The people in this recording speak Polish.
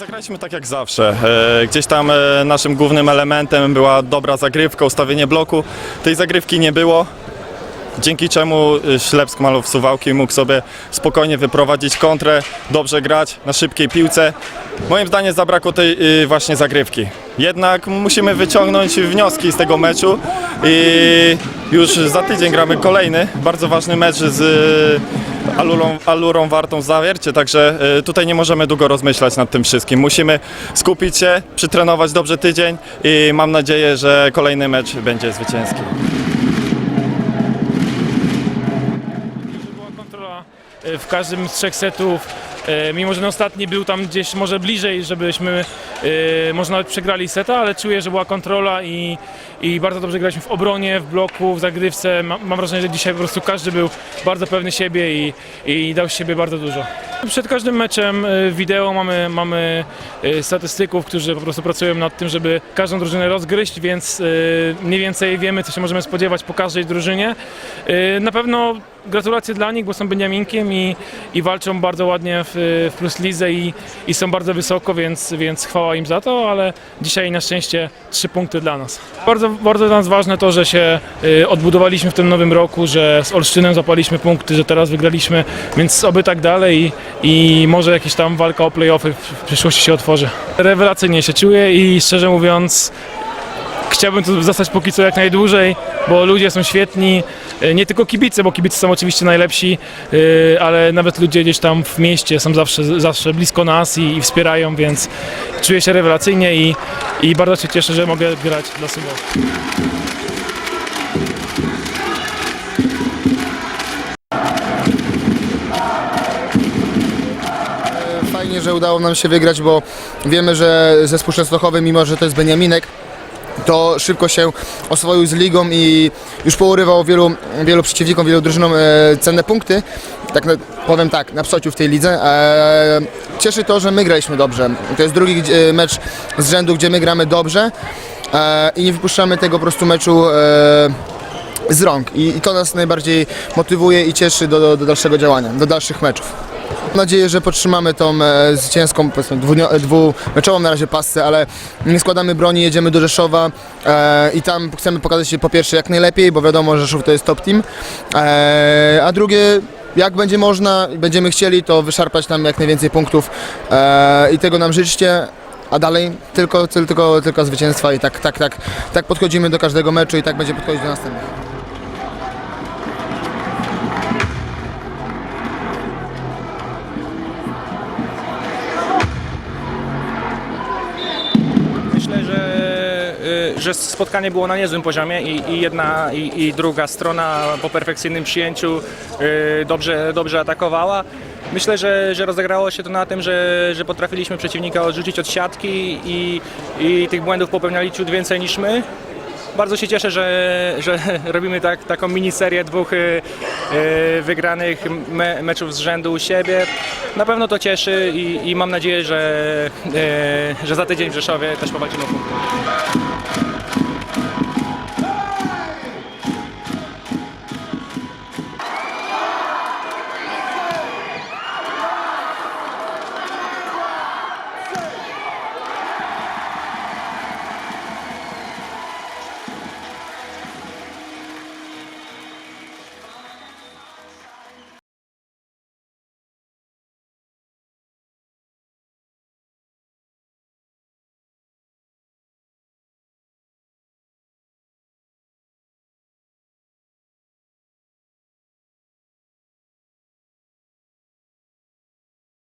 zagraliśmy tak jak zawsze. E, Gdzieś tam e, naszym głównym elementem była dobra zagrywka, ustawienie bloku. Tej zagrywki nie było. Dzięki czemu e, Ślepsk Malów Suwałki mógł sobie spokojnie wyprowadzić kontrę, dobrze grać na szybkiej piłce. Moim zdaniem zabrakło tej właśnie zagrywki. Jednak musimy wyciągnąć wnioski z tego meczu i już za tydzień gramy kolejny bardzo ważny mecz z Alurą, Alurą Wartą Zawiercie, także e, tutaj nie możemy długo rozmyślać nad tym wszystkim. Musimy skupić się, przytrenować dobrze tydzień i mam nadzieję, że kolejny mecz będzie zwycięski. była kontrola e, w każdym z trzech setów. E, Mimo, że ten ostatni był tam gdzieś może bliżej, żebyśmy e, może nawet przegrali seta, ale czuję, że była kontrola i, i bardzo dobrze graliśmy w obronie, w bloku, w zagrywce. Ma- Mam wrażenie, że dzisiaj po prostu każdy był bardzo pewny siebie i, i dał siebie bardzo dużo. Przed każdym meczem e, wideo mamy, mamy statystyków, którzy po prostu pracują nad tym, żeby każdą drużynę rozgryźć, więc mniej więcej wiemy, co się możemy spodziewać po każdej drużynie. Na pewno gratulacje dla nich, bo są Beniaminkiem i, i walczą bardzo ładnie w, w Plus Lidze i, i są bardzo wysoko, więc, więc chwała im za to, ale dzisiaj na szczęście trzy punkty dla nas. Bardzo, bardzo dla nas ważne to, że się y, odbudowaliśmy w tym nowym roku, że z Olsztynem zapaliśmy punkty, że teraz wygraliśmy, więc oby tak dalej i, i może jakieś tam walka o playoffy w, przyszłości się otworzy. Rewelacyjnie się czuję i szczerze mówiąc chciałbym tu zostać póki co jak najdłużej, bo ludzie są świetni, nie tylko kibice, bo kibice są oczywiście najlepsi, e, ale nawet ludzie gdzieś tam w mieście są zawsze, zawsze blisko nas i, i wspierają, więc czuję się rewelacyjnie i, i bardzo się cieszę, że mogę grać dla Suwałki. Fajnie, że udało nam się wygrać, bo wiemy, że zespół Częstochowy, mimo że to jest Beniaminek, to szybko się oswoił z ligą i już pourywał wielu, wielu przeciwnikom, wielu drużynom e, cenne punkty. Tak powiem tak, na psociu w tej lidze. E, cieszy to, że my graliśmy dobrze. To jest drugi gdzie- mecz z rzędu, gdzie my gramy dobrze e, i nie wypuszczamy tego po prostu meczu e, z rąk. I, I to nas najbardziej motywuje i cieszy do, do, do dalszego działania, do dalszych meczów. Mam nadzieję, że podtrzymamy tą e, zwycięską, powiedzmy, e, dwumeczową na razie pasę, ale nie składamy broni, jedziemy do Rzeszowa e, i tam chcemy pokazać się po pierwsze jak najlepiej, bo wiadomo, że Rzeszów to jest top team, e, a drugie jak będzie można i będziemy chcieli, to wyszarpać tam jak najwięcej punktów e, i tego nam życzcie. A dalej tylko, tylko, tylko zwycięstwa i tak, tak, tak, tak podchodzimy do każdego meczu i tak będzie podchodzić do następnych. Że, spotkanie było na niezłym poziomie i, i jedna i, i druga strona po perfekcyjnym przyjęciu y, dobrze, dobrze atakowała. Myślę, że, że rozegrało się to na tym, że, że potrafiliśmy przeciwnika odrzucić od siatki i, i tych błędów popełniali ciut więcej niż my. Bardzo się cieszę, że, że robimy tak, taką miniserię dwóch y, y, wygranych me, meczów z rzędu u siebie. Na pewno to cieszy i, i mam nadzieję, że, że za tydzień w Rzeszowie też powalczymy o punkty.